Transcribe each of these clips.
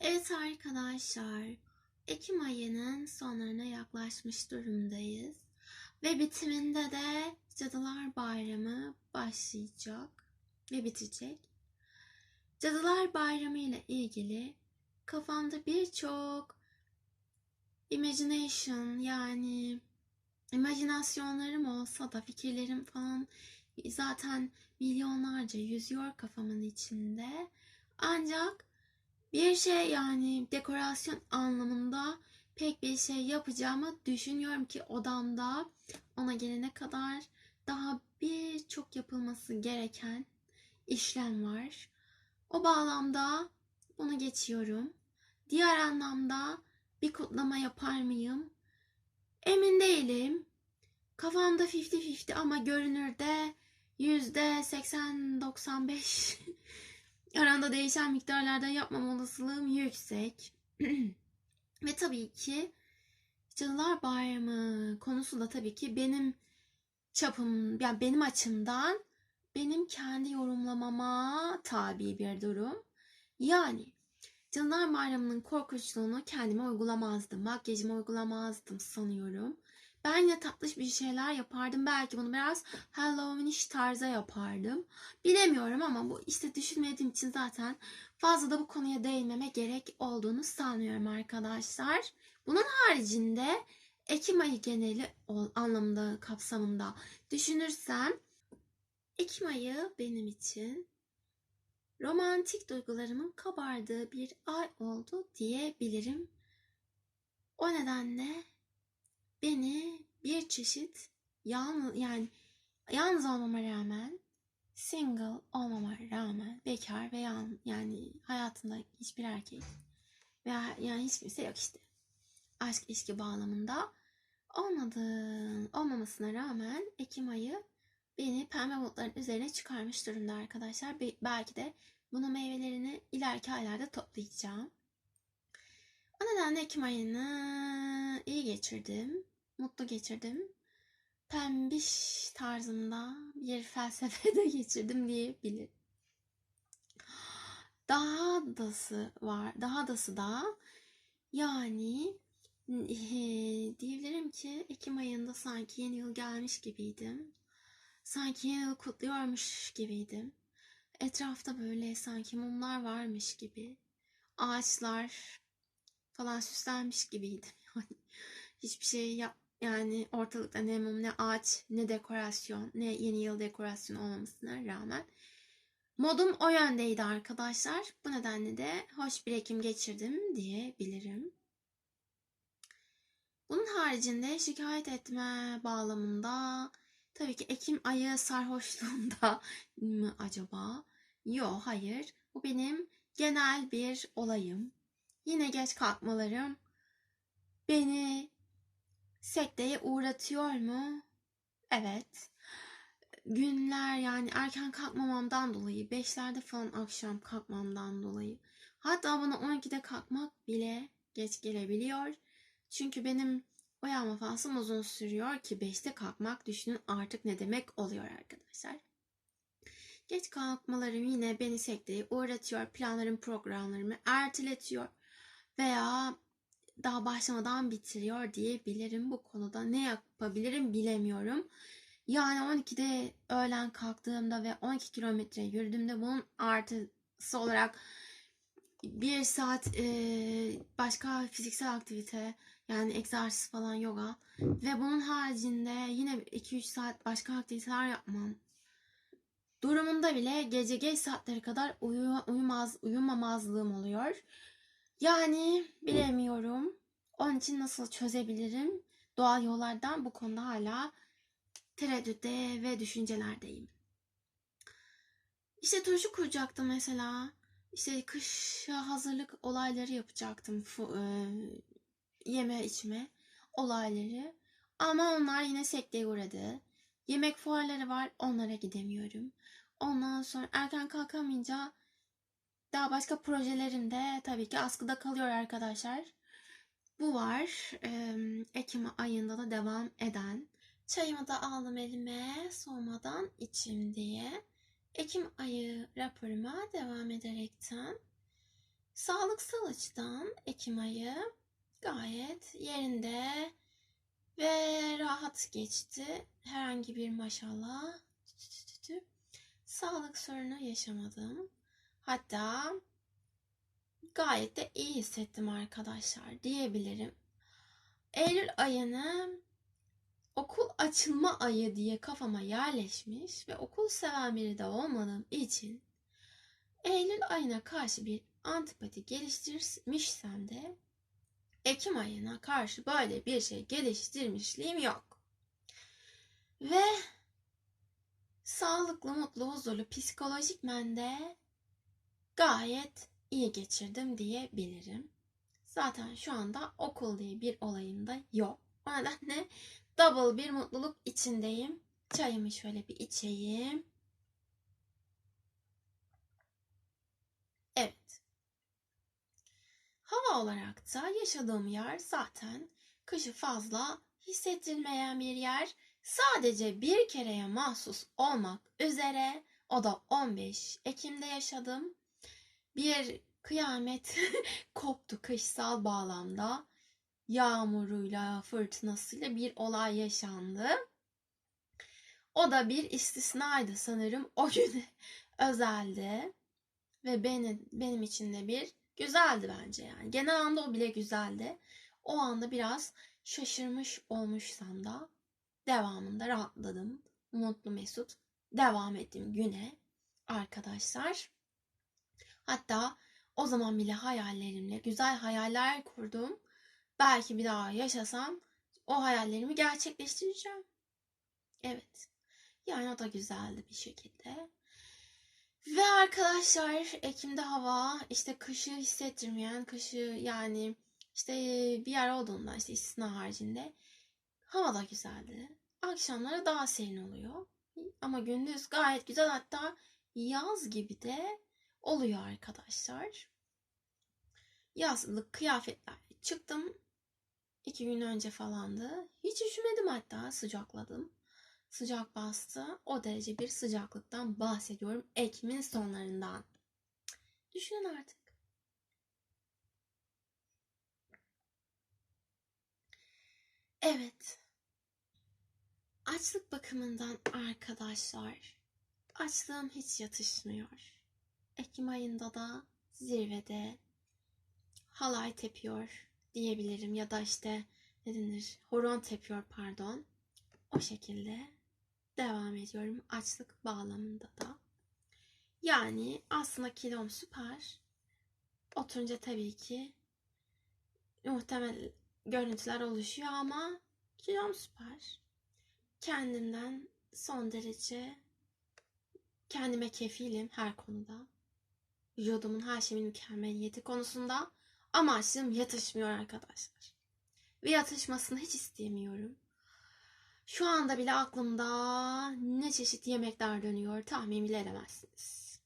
Evet arkadaşlar, Ekim ayının sonlarına yaklaşmış durumdayız. Ve bitiminde de Cadılar Bayramı başlayacak ve bitecek. Cadılar Bayramı ile ilgili kafamda birçok imagination yani imajinasyonlarım olsa da fikirlerim falan zaten milyonlarca yüzüyor kafamın içinde. Ancak bir şey yani dekorasyon anlamında pek bir şey yapacağımı düşünüyorum ki odamda ona gelene kadar daha birçok yapılması gereken işlem var. O bağlamda bunu geçiyorum. Diğer anlamda bir kutlama yapar mıyım? Emin değilim. Kafamda 50-50 ama görünürde %80-95 aranda değişen miktarlarda yapmam olasılığım yüksek. Ve tabii ki Cadılar Bayramı konusu da tabii ki benim çapım, yani benim açımdan benim kendi yorumlamama tabi bir durum. Yani Cadılar Bayramı'nın korkunçluğunu kendime uygulamazdım. Makyajıma uygulamazdım sanıyorum. Ben yine tatlış bir şeyler yapardım. Belki bunu biraz Halloweenish tarza yapardım. Bilemiyorum ama bu işte düşünmediğim için zaten fazla da bu konuya değinmeme gerek olduğunu sanmıyorum arkadaşlar. Bunun haricinde Ekim ayı geneli anlamında kapsamında düşünürsem Ekim ayı benim için romantik duygularımın kabardığı bir ay oldu diyebilirim. O nedenle beni bir çeşit yalnız yani yalnız olmama rağmen single olmama rağmen bekar ve yan, yani hayatında hiçbir erkek veya yani hiç kimse yok işte aşk ilişki bağlamında olmadığın olmamasına rağmen Ekim ayı beni pembe bulutların üzerine çıkarmış durumda arkadaşlar. Be- belki de bunun meyvelerini ileriki aylarda toplayacağım. O nedenle Ekim ayını iyi geçirdim. Mutlu geçirdim. Pembiş tarzında bir felsefede geçirdim diyebilirim. Daha dası var. Daha dası da yani eee, diyebilirim ki Ekim ayında sanki yeni yıl gelmiş gibiydim. Sanki yeni yıl kutluyormuş gibiydim. Etrafta böyle sanki mumlar varmış gibi. Ağaçlar falan süslenmiş gibiydim. Yani hiçbir şey yap yani ortalıkta ne mum ne ağaç ne dekorasyon ne yeni yıl dekorasyonu olmamasına rağmen modum o yöndeydi arkadaşlar. Bu nedenle de hoş bir Ekim geçirdim diyebilirim. Bunun haricinde şikayet etme bağlamında tabii ki Ekim ayı sarhoşluğunda mı acaba? Yok hayır. Bu benim genel bir olayım. Yine geç kalkmalarım beni sekteye uğratıyor mu? Evet. Günler yani erken kalkmamamdan dolayı, beşlerde falan akşam kalkmamdan dolayı. Hatta bana 12'de kalkmak bile geç gelebiliyor. Çünkü benim uyanma fasım uzun sürüyor ki 5'te kalkmak düşünün artık ne demek oluyor arkadaşlar. Geç kalkmalarım yine beni sekteye uğratıyor. Planlarım, programlarımı erteletiyor. Veya daha başlamadan bitiriyor diyebilirim. Bu konuda ne yapabilirim bilemiyorum. Yani 12'de öğlen kalktığımda ve 12 kilometre yürüdüğümde bunun artısı olarak bir saat e, başka fiziksel aktivite yani egzersiz falan yoga ve bunun haricinde yine 2-3 saat başka aktiviteler yapmam durumunda bile gece geç saatlere kadar uyu, uyumaz, uyumamazlığım oluyor. Yani bilemiyorum. Onun için nasıl çözebilirim? Doğal yollardan bu konuda hala tereddütte ve düşüncelerdeyim. İşte turşu kuracaktım mesela. İşte kışa hazırlık olayları yapacaktım. Fu- e, yeme içme olayları. Ama onlar yine sekteye uğradı. Yemek fuarları var. Onlara gidemiyorum. Ondan sonra erken kalkamayınca daha başka projelerim de tabii ki askıda kalıyor arkadaşlar. Bu var. Ekim ayında da devam eden. Çayımı da aldım elime soğumadan içim diye. Ekim ayı raporuma devam ederekten Sağlıksal açıdan Ekim ayı gayet yerinde ve rahat geçti. Herhangi bir maşallah sağlık sorunu yaşamadım. Hatta gayet de iyi hissettim arkadaşlar diyebilirim. Eylül ayını okul açılma ayı diye kafama yerleşmiş ve okul seven biri de olmadığım için Eylül ayına karşı bir antipati geliştirmişsem de Ekim ayına karşı böyle bir şey geliştirmişliğim yok. Ve sağlıklı, mutlu, huzurlu, psikolojik mende gayet iyi geçirdim diyebilirim. Zaten şu anda okul diye bir olayım da yok. O nedenle double bir mutluluk içindeyim. Çayımı şöyle bir içeyim. Evet. Hava olarak da yaşadığım yer zaten kışı fazla hissettirmeyen bir yer. Sadece bir kereye mahsus olmak üzere o da 15 Ekim'de yaşadım. Bir kıyamet koptu kışsal bağlamda. Yağmuruyla, fırtınasıyla bir olay yaşandı. O da bir istisnaydı sanırım. O gün özeldi. Ve beni, benim için de bir güzeldi bence yani. Genel anda o bile güzeldi. O anda biraz şaşırmış olmuşsam da devamında rahatladım. Mutlu mesut devam ettim güne arkadaşlar. Hatta o zaman bile hayallerimle güzel hayaller kurdum. Belki bir daha yaşasam o hayallerimi gerçekleştireceğim. Evet. Yani o da güzeldi bir şekilde. Ve arkadaşlar Ekim'de hava işte kışı hissettirmeyen, kışı yani işte bir yer olduğunda işte istisna haricinde hava da güzeldi. Akşamları daha serin oluyor. Ama gündüz gayet güzel hatta yaz gibi de oluyor arkadaşlar. Yazlık kıyafetlerle çıktım. İki gün önce falandı. Hiç üşümedim hatta sıcakladım. Sıcak bastı. O derece bir sıcaklıktan bahsediyorum. Ekim'in sonlarından. Düşünün artık. Evet. Açlık bakımından arkadaşlar. Açlığım hiç yatışmıyor. Ekim ayında da zirvede halay tepiyor diyebilirim ya da işte ne denir horon tepiyor pardon. O şekilde devam ediyorum açlık bağlamında da. Yani aslında kilom süper. Oturunca tabii ki muhtemel görüntüler oluşuyor ama kilom süper. Kendimden son derece kendime kefilim her konuda. Vücudumun her şeyin mükemmeliyeti konusunda amaçlım yatışmıyor arkadaşlar. Ve yatışmasını hiç istemiyorum. Şu anda bile aklımda ne çeşit yemekler dönüyor tahmin bile edemezsiniz.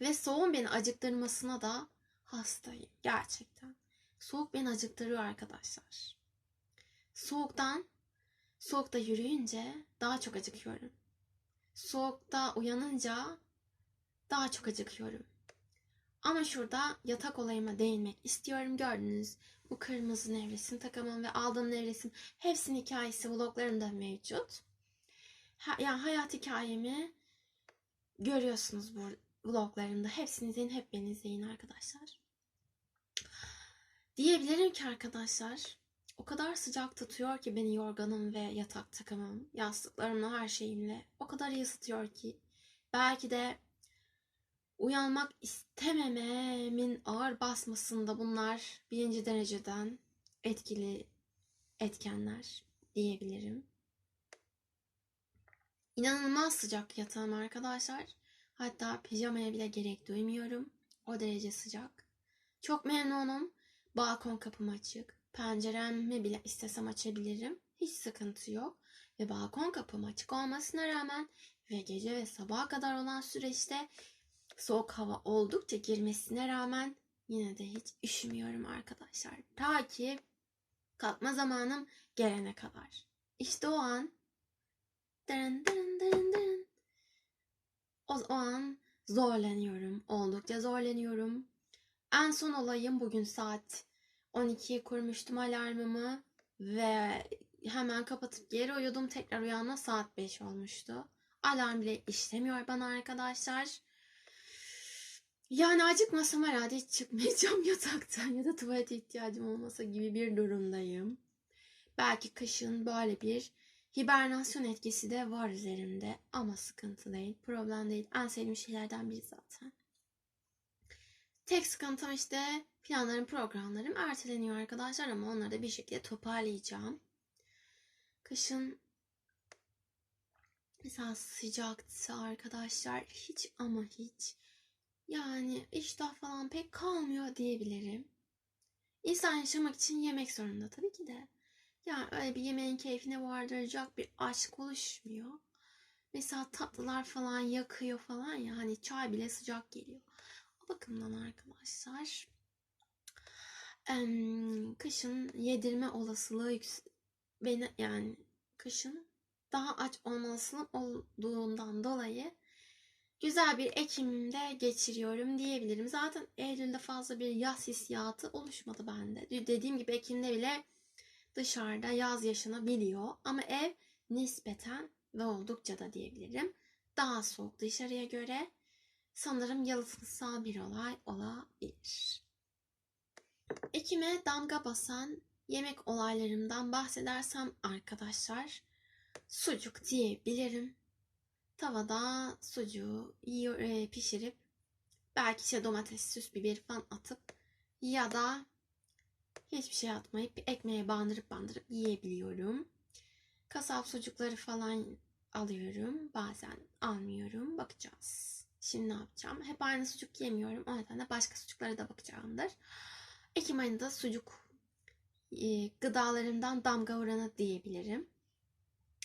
Ve soğuğun beni acıktırmasına da hastayım gerçekten. Soğuk beni acıktırıyor arkadaşlar. Soğuktan, soğukta yürüyünce daha çok acıkıyorum. Soğukta uyanınca daha çok acıkıyorum. Ama şurada yatak olayıma değinmek istiyorum. Gördünüz bu kırmızı nevresim takımım ve aldığım nevresim hepsinin hikayesi vloglarımda mevcut. Ha, yani hayat hikayemi görüyorsunuz bu vloglarımda. Hepsini izleyin, hep beni izleyin arkadaşlar. Diyebilirim ki arkadaşlar o kadar sıcak tutuyor ki beni yorganım ve yatak takımım, yastıklarımla her şeyimle o kadar iyi ısıtıyor ki belki de uyanmak istemememin ağır basmasında bunlar birinci dereceden etkili etkenler diyebilirim. İnanılmaz sıcak yatağım arkadaşlar. Hatta pijamaya bile gerek duymuyorum. O derece sıcak. Çok memnunum. Balkon kapım açık. Penceremi bile istesem açabilirim. Hiç sıkıntı yok. Ve balkon kapım açık olmasına rağmen ve gece ve sabaha kadar olan süreçte soğuk hava oldukça girmesine rağmen yine de hiç üşümüyorum arkadaşlar. Ta ki kalkma zamanım gelene kadar. İşte o an dırın dırın dırın dırın. O, o an zorlanıyorum. Oldukça zorlanıyorum. En son olayım bugün saat 12'ye kurmuştum alarmımı ve hemen kapatıp geri uyudum. Tekrar uyanma saat 5 olmuştu. Alarm bile işlemiyor bana arkadaşlar. Yani acıkmasam herhalde hiç çıkmayacağım yataktan ya da tuvalete ihtiyacım olmasa gibi bir durumdayım. Belki kışın böyle bir hibernasyon etkisi de var üzerimde ama sıkıntı değil, problem değil. En sevdiğim şeylerden biri zaten. Tek sıkıntım işte planlarım, programlarım erteleniyor arkadaşlar ama onları da bir şekilde toparlayacağım. Kışın mesela sıcaktı arkadaşlar hiç ama hiç yani iştah falan pek kalmıyor diyebilirim. İnsan yaşamak için yemek zorunda tabii ki de. Yani öyle bir yemeğin keyfine vardıracak bir aşk oluşmuyor. Mesela tatlılar falan yakıyor falan ya hani çay bile sıcak geliyor. O bakımdan arkadaşlar kışın yedirme olasılığı beni yani kışın daha aç olma olduğundan dolayı güzel bir Ekim'de geçiriyorum diyebilirim. Zaten Eylül'de fazla bir yaz hissiyatı oluşmadı bende. Dediğim gibi Ekim'de bile dışarıda yaz yaşanabiliyor ama ev nispeten ve oldukça da diyebilirim daha soğuk dışarıya göre sanırım yalıtımsal bir olay olabilir. Ekime damga basan yemek olaylarımdan bahsedersem arkadaşlar sucuk diyebilirim. Tavada sucuğu e, pişirip belki işte domates, süs biber falan atıp ya da hiçbir şey atmayıp ekmeğe bandırıp bandırıp yiyebiliyorum. Kasap sucukları falan alıyorum. Bazen almıyorum. Bakacağız. Şimdi ne yapacağım? Hep aynı sucuk yemiyorum. O nedenle başka sucuklara da bakacağımdır. Ekim ayında sucuk e, gıdalarımdan damga vuranı diyebilirim.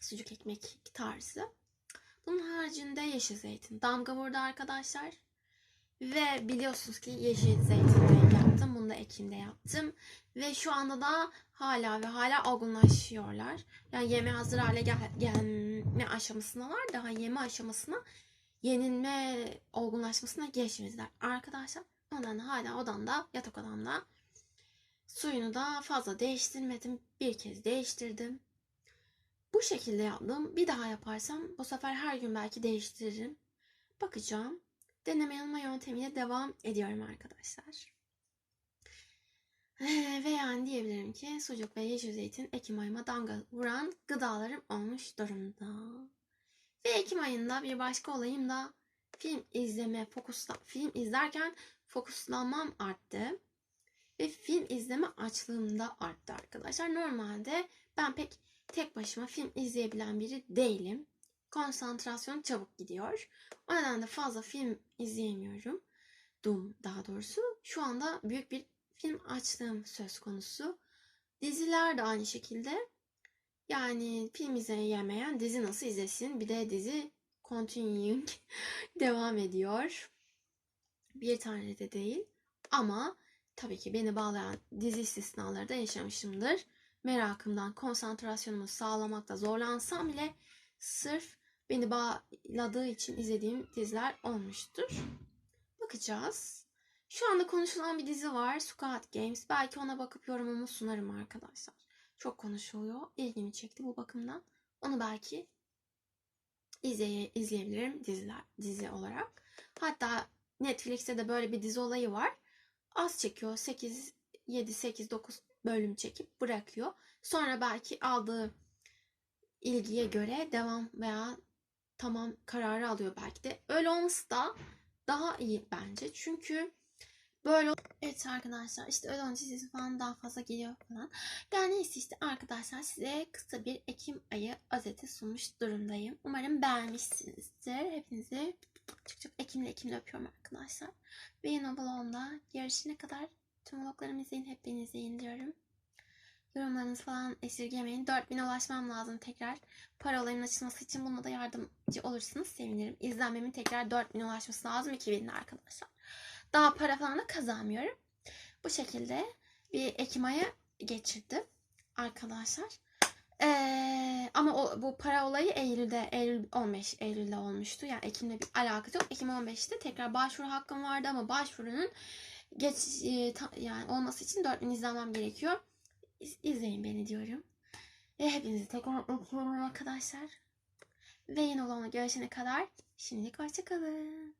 Sucuk ekmek tarzı. Bunun haricinde yeşil zeytin. Damga vurdu arkadaşlar. Ve biliyorsunuz ki yeşil zeytin yaptım. Bunu da Ekim'de yaptım. Ve şu anda da hala ve hala olgunlaşıyorlar. Yani yeme hazır hale gel- gelme aşamasındalar. Daha yeme aşamasına yenilme olgunlaşmasına geçmediler. Arkadaşlar ondan hala odamda yatak odamda suyunu da fazla değiştirmedim. Bir kez değiştirdim. Bu şekilde yaptım. Bir daha yaparsam bu sefer her gün belki değiştiririm. Bakacağım. Deneme yanılma yöntemiyle devam ediyorum arkadaşlar. Ee, Ve yani diyebilirim ki sucuk ve yeşil zeytin Ekim ayıma damga vuran gıdalarım olmuş durumda. Ve Ekim ayında bir başka olayım da film izleme, fokusla, film izlerken fokuslanmam arttı. Ve film izleme açlığım da arttı arkadaşlar. Normalde ben pek tek başıma film izleyebilen biri değilim. Konsantrasyon çabuk gidiyor. O nedenle fazla film izleyemiyorum. Dum daha doğrusu. Şu anda büyük bir film açlığım söz konusu. Diziler de aynı şekilde. Yani film izleyemeyen dizi nasıl izlesin? Bir de dizi continuing devam ediyor. Bir tane de değil. Ama tabii ki beni bağlayan dizi istisnaları da yaşamışımdır. Merakımdan konsantrasyonumu sağlamakta zorlansam bile sırf beni bağladığı için izlediğim diziler olmuştur. Bakacağız. Şu anda konuşulan bir dizi var. Squid Games. Belki ona bakıp yorumumu sunarım arkadaşlar. Çok konuşuluyor. İlgimi çekti bu bakımdan. Onu belki izleye, izleyebilirim diziler, dizi olarak. Hatta Netflix'te de böyle bir dizi olayı var. Az çekiyor. 8, 7, 8, 9 bölüm çekip bırakıyor. Sonra belki aldığı ilgiye göre devam veya tamam kararı alıyor belki de. Öyle olması da daha iyi bence. Çünkü böyle evet arkadaşlar işte öyle olunca dizisi falan daha fazla geliyor falan. Yani neyse işte arkadaşlar size kısa bir Ekim ayı özeti sunmuş durumdayım. Umarım beğenmişsinizdir. Hepinizi çok çok Ekim'le Ekim'le öpüyorum arkadaşlar. Ve yeni vlogumda görüşene kadar tüm vloglarımı izleyin. Hep beni izleyin diyorum. Yorumlarınızı falan esirgemeyin. 4000'e ulaşmam lazım tekrar. Para olayının açılması için buna da yardımcı olursanız sevinirim. İzlenmemin tekrar 4000'e ulaşması lazım 2000'de arkadaşlar. Daha para falan da kazanmıyorum. Bu şekilde bir Ekim ayı geçirdim arkadaşlar. Ee, ama o, bu para olayı Eylül'de, Eylül 15 Eylül'de olmuştu. Yani Ekim'le bir alakası yok. Ekim 15'te tekrar başvuru hakkım vardı ama başvurunun geç e, ta- yani olması için 4000 izlemem gerekiyor. İz- izleyin beni diyorum. Ve hepinizi tekrar öpüyorum arkadaşlar. Ve yeni olanla görüşene kadar şimdilik hoşçakalın.